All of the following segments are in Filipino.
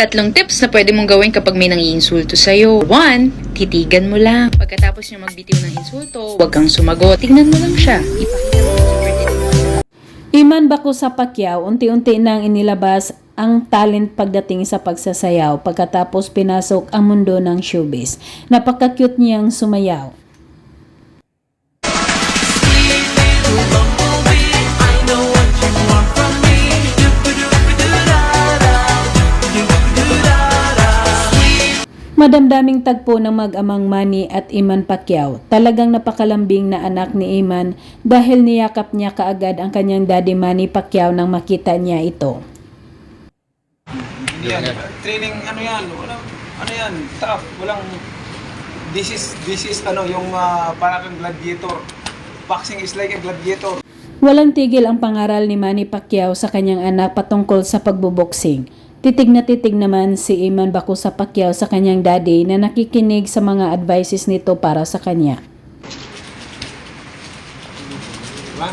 Tatlong tips na pwede mong gawin kapag may nangiinsulto sa'yo. One, titigan mo lang. Pagkatapos niya magbitiw ng insulto, huwag kang sumagot. Tingnan mo lang siya. Iman Bako sa Pacquiao, unti-unti nang inilabas ang talent pagdating sa pagsasayaw pagkatapos pinasok ang mundo ng showbiz. Napaka-cute niyang sumayaw. Madamdaming tagpo ng mag-amang Manny at Iman Pacquiao. Talagang napakalambing na anak ni Iman dahil niyakap niya kaagad ang kanyang daddy Manny Pacquiao nang makita niya ito. Yan, training ano yan, walang ano yan, tough, walang this is this is ano yung uh, parang gladiator. Boxing is like a gladiator. Walang tigil ang pangaral ni Manny Pacquiao sa kanyang anak patungkol sa pagbuboksing. Titig na titig naman si Iman Bako sa Pacquiao sa kanyang daddy na nakikinig sa mga advices nito para sa kanya. Diba?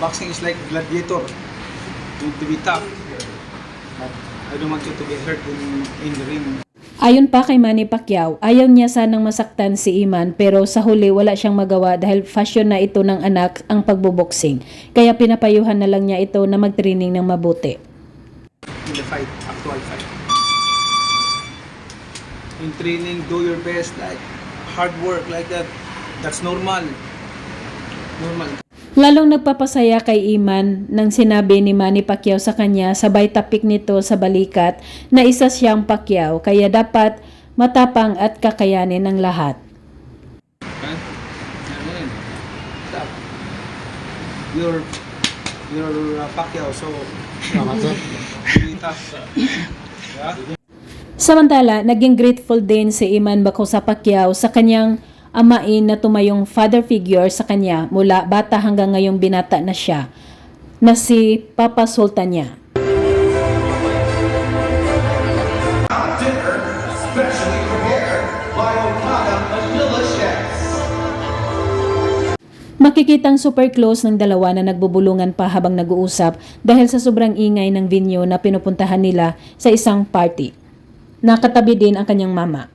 Boxing is like gladiator. You need to be tough. But I don't want you to get hurt in, in the ring. Ayon pa kay Manny Pacquiao, ayaw niya sanang masaktan si Iman pero sa huli wala siyang magawa dahil fashion na ito ng anak ang pagbuboksing. Kaya pinapayuhan na lang niya ito na magtraining ng mabuti. The fight, actual fight. In training, do your best, like hard work, like that. That's normal. Normal. Lalong nagpapasaya kay Iman nang sinabi ni Manny Pacquiao sa kanya sabay tapik nito sa balikat na isa siyang Pacquiao kaya dapat matapang at kakayanin ng lahat. Huh? Ano You're, you're uh, Pacquiao, so. Yeah? Samantala, naging grateful din si Iman Bako sa Pacquiao sa kanyang amain na tumayong father figure sa kanya mula bata hanggang ngayong binata na siya na si Papa Sultan niya. Makikitang super close ng dalawa na nagbubulungan pa habang nag-uusap dahil sa sobrang ingay ng venue na pinupuntahan nila sa isang party. Nakatabi din ang kanyang mama.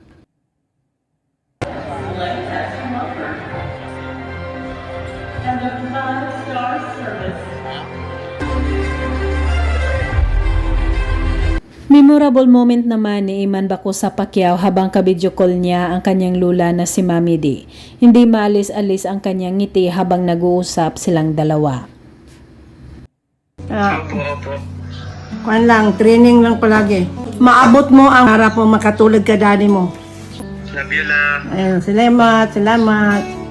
Memorable moment naman ni Iman Bako sa Pacquiao habang kabidyo call niya ang kanyang lula na si Mami D. Hindi maalis-alis ang kanyang ngiti habang nag-uusap silang dalawa. Ah, Kuan lang, training lang palagi. Maabot mo ang harap mo makatulad ka daddy mo. Love you lang. Ayun, salamat, salamat.